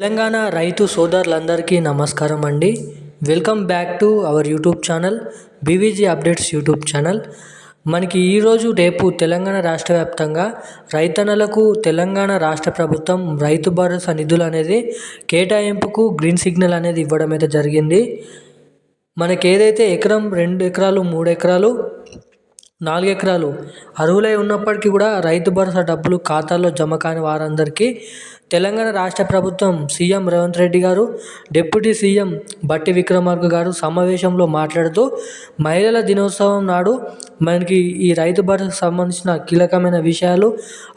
తెలంగాణ రైతు సోదరులందరికీ నమస్కారం అండి. Welcome back to our YouTube channel BVG updates YouTube channel. మనకి ఈరోజు రేపు తెలంగాణ రాష్ట్ర వ్యాప్తంగా రైతన్నలకు తెలంగాణ రాష్ట్ర ప్రభుత్వం రైతు భరోసా నిధులు అనేది కేటాయింపుకు గ్రీన్ సిగ్నల్ అనేది ఇవ్వడం అయితే జరిగింది. మనకి ఏదైతే ఎకరం రెండు ఎకరాలు మూడు ఎకరాలు నాలుగు ఎకరాలు అర్హులై ఉన్నప్పటికీ కూడా రైతు భరోసా డబ్బులు ఖాతాల్లో జమ కాని వారందరికీ తెలంగాణ రాష్ట్ర ప్రభుత్వం సీఎం రేవంత్ రెడ్డి గారు డిప్యూటీ సీఎం బట్టి విక్రమార్క గారు సమావేశంలో మాట్లాడుతూ మహిళల దినోత్సవం నాడు మనకి ఈ రైతు భరోసాకు సంబంధించిన కీలకమైన విషయాలు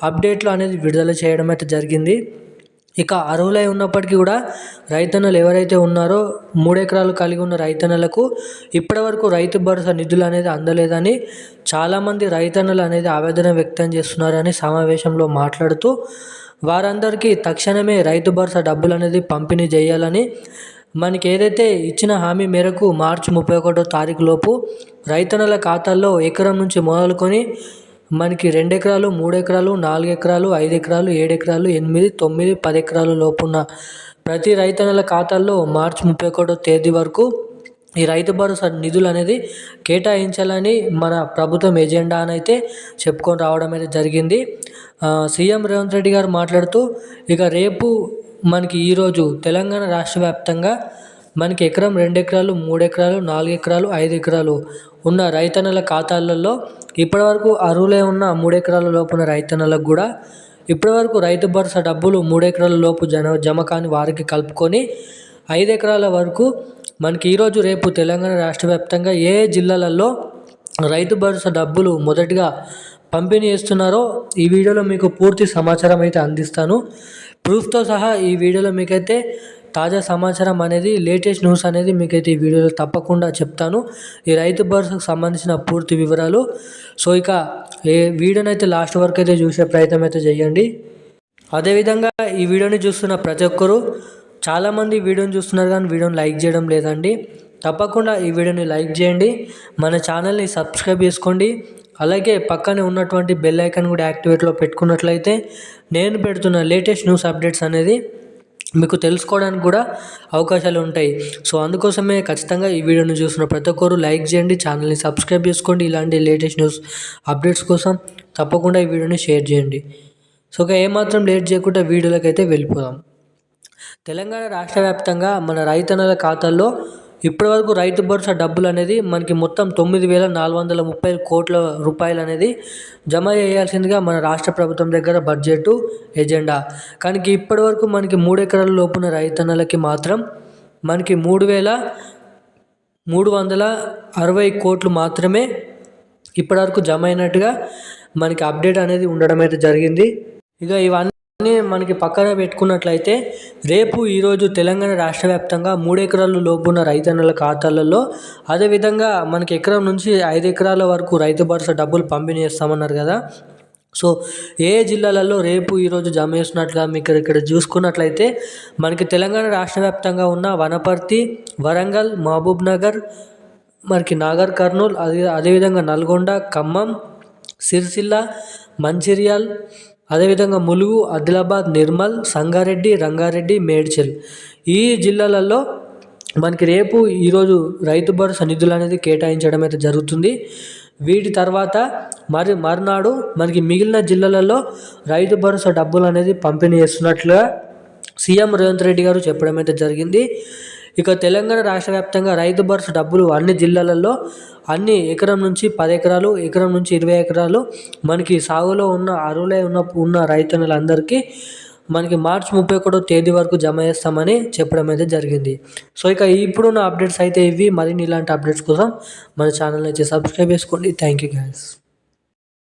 అప్డేట్లు అనేది విడుదల చేయడం అయితే జరిగింది. ఇక అర్హులై ఉన్నప్పటికీ కూడా రైతన్నలు ఎవరైతే ఉన్నారో మూడెకరాలు కలిగి ఉన్న రైతన్నలకు ఇప్పటివరకు రైతు భరోసా నిధులు అనేది అందలేదని చాలామంది రైతన్నలు అనేది ఆవేదన వ్యక్తం చేస్తున్నారని సమావేశంలో మాట్లాడుతూ వారందరికీ తక్షణమే రైతు భరోసా డబ్బులు అనేది పంపిణీ చేయాలని మనకి ఏదైతే ఇచ్చిన హామీ మేరకు మార్చి ముప్పై ఒకటో తారీఖు లోపు రైతన్నల ఖాతాల్లో ఎకరం నుంచి మొదలుకొని మనకి రెండు ఎకరాలు మూడు ఎకరాలు నాలుగు ఎకరాలు ఐదు ఎకరాలు ఏడు ఎకరాలు ఎనిమిది తొమ్మిది పది ఎకరాల లోపున్న ప్రతి రైతన్నల ఖాతాల్లో మార్చి ముప్పై ఒకటో తేదీ వరకు ఈ రైతు భరోసా నిధులు అనేది కేటాయించాలని మన ప్రభుత్వం ఎజెండా అని అయితే చెప్పుకొని రావడం అయితే జరిగింది. సీఎం రేవంత్ రెడ్డి గారు మాట్లాడుతూ ఇక రేపు మనకి ఈరోజు తెలంగాణ రాష్ట్ర వ్యాప్తంగా మనకి ఎకరం రెండు ఎకరాలు మూడు ఎకరాలు నాలుగు ఎకరాలు ఐదు ఎకరాలు ఉన్న రైతన్నల ఖాతాలలో ఇప్పటివరకు అరువులే ఉన్న మూడు ఎకరాల లోపున రైతన్నలకు కూడా ఇప్పటివరకు రైతు భరోసా డబ్బులు మూడు ఎకరాల లోపు జన జమ కాని వారికి కలుపుకొని ఐదు ఎకరాల వరకు మనకి ఈరోజు రేపు తెలంగాణ రాష్ట్ర వ్యాప్తంగా ఏ జిల్లాలలో రైతు భరోసా డబ్బులు మొదటిగా పంపిణీ చేస్తున్నారో ఈ వీడియోలో మీకు పూర్తి సమాచారం అయితే అందిస్తాను. ప్రూఫ్తో సహా ఈ వీడియోలో మీకైతే తాజా సమాచారం అనేది లేటెస్ట్ న్యూస్ అనేది మీకైతే ఈ వీడియోలో తప్పకుండా చెప్తాను. ఈ రైతు భరోసాకు సంబంధించిన పూర్తి వివరాలు. సో ఇక ఏ వీడియోని అయితే లాస్ట్ వరకు అయితే చూసే ప్రయత్నం అయితే చేయండి. అదేవిధంగా ఈ వీడియోని చూస్తున్న ప్రతి ఒక్కరూ చాలామంది వీడియోని చూస్తున్నారు కానీ వీడియోని లైక్ చేయడం లేదండి. తప్పకుండా ఈ వీడియోని లైక్ చేయండి. మన ఛానల్ని సబ్స్క్రైబ్ చేసుకోండి. అలాగే పక్కనే ఉన్నటువంటి బెల్ ఐకాన్ కూడా యాక్టివేట్లో పెట్టుకున్నట్లయితే నేను పెడుతున్న లేటెస్ట్ న్యూస్ అప్డేట్స్ అనేది మీకు తెలుసుకోవడానికి కూడా అవకాశాలు ఉంటాయి. సో అందుకోసమే ఖచ్చితంగా ఈ వీడియోను చూసిన ప్రతి ఒక్కరు లైక్ చేయండి ఛానల్ని సబ్స్క్రైబ్ చేసుకోండి. ఇలాంటి లేటెస్ట్ న్యూస్ అప్డేట్స్ కోసం తప్పకుండా ఈ వీడియోని షేర్ చేయండి. సో ఇక ఏమాత్రం లేట్ చేయకుండా వీడియోలకైతే వెళ్ళిపోదాం. తెలంగాణ రాష్ట్ర వ్యాప్తంగా మన రైతన్నల ఖాతాల్లో ఇప్పటివరకు రైతు భరోసా డబ్బులు అనేది మనకి మొత్తం తొమ్మిది వేల నాలుగు వందల ముప్పై కోట్ల రూపాయలు అనేది జమ చేయాల్సిందిగా మన రాష్ట్ర ప్రభుత్వం దగ్గర బడ్జెట్ ఎజెండా. కానీ ఇప్పటివరకు మనకి మూడు ఎకరాల లోపున రైతన్నలకి మాత్రం మనకి మూడు వేల మూడు వందల అరవై కోట్లు మాత్రమే ఇప్పటివరకు జమ అయినట్టుగా మనకి అప్డేట్ అనేది ఉండడం అయితే జరిగింది. ఇక ఇవన్నీ మనకి పక్కన పెట్టుకున్నట్లయితే రేపు ఈరోజు తెలంగాణ రాష్ట్ర వ్యాప్తంగా మూడు ఎకరాలు లోపున్న రైతన్నుల ఖాతాలలో అదేవిధంగా మనకి ఎకరం నుంచి ఐదు ఎకరాల వరకు రైతు భరోసా డబ్బులు పంపిణీ చేస్తామన్నారు కదా. సో ఏ జిల్లాలలో రేపు ఈరోజు జమ చేసినట్లుగా మీకు ఇక్కడ చూసుకున్నట్లయితే మనకి తెలంగాణ రాష్ట్ర వ్యాప్తంగా ఉన్న వనపర్తి వరంగల్ మహబూబ్ నగర్ మనకి నాగర్ కర్నూల్ అదే అదేవిధంగా నల్గొండ ఖమ్మం సిరిసిల్ల మంచిర్యాల్ అదేవిధంగా ములుగు ఆదిలాబాద్ నిర్మల్ సంగారెడ్డి రంగారెడ్డి మేడ్చల్. ఈ జిల్లాలలో మనకి రేపు ఈరోజు రైతు భరోసా నిధులు అనేది కేటాయించడం అయితే జరుగుతుంది. వీటి తర్వాత మరి మర్నాడు మనకి మిగిలిన జిల్లాలలో రైతు భరోసా డబ్బులు అనేది పంపిణీ చేస్తున్నట్లుగా సీఎం రేవంత్ రెడ్డి గారు చెప్పడం అయితే జరిగింది. ఇక తెలంగాణ రాష్ట్ర వ్యాప్తంగా రైతు భరోసా డబ్బులు అన్ని జిల్లాలలో అన్ని ఎకరం నుంచి పది ఎకరాలు ఎకరం నుంచి ఇరవై ఎకరాలు మనకి సాగులో ఉన్న అరువులై ఉన్న ఉన్న రైతన్నులందరికీ మనకి మార్చి ముప్పై ఒకటో తేదీ వరకు జమ చేస్తామని చెప్పడం అయితే జరిగింది. సో ఇక ఇప్పుడున్న అప్డేట్స్ అయితే ఇవి. మరిన్ని ఇలాంటి అప్డేట్స్ కోసం మన ఛానల్ అయితే సబ్స్క్రైబ్ చేసుకోండి. Thank you guys.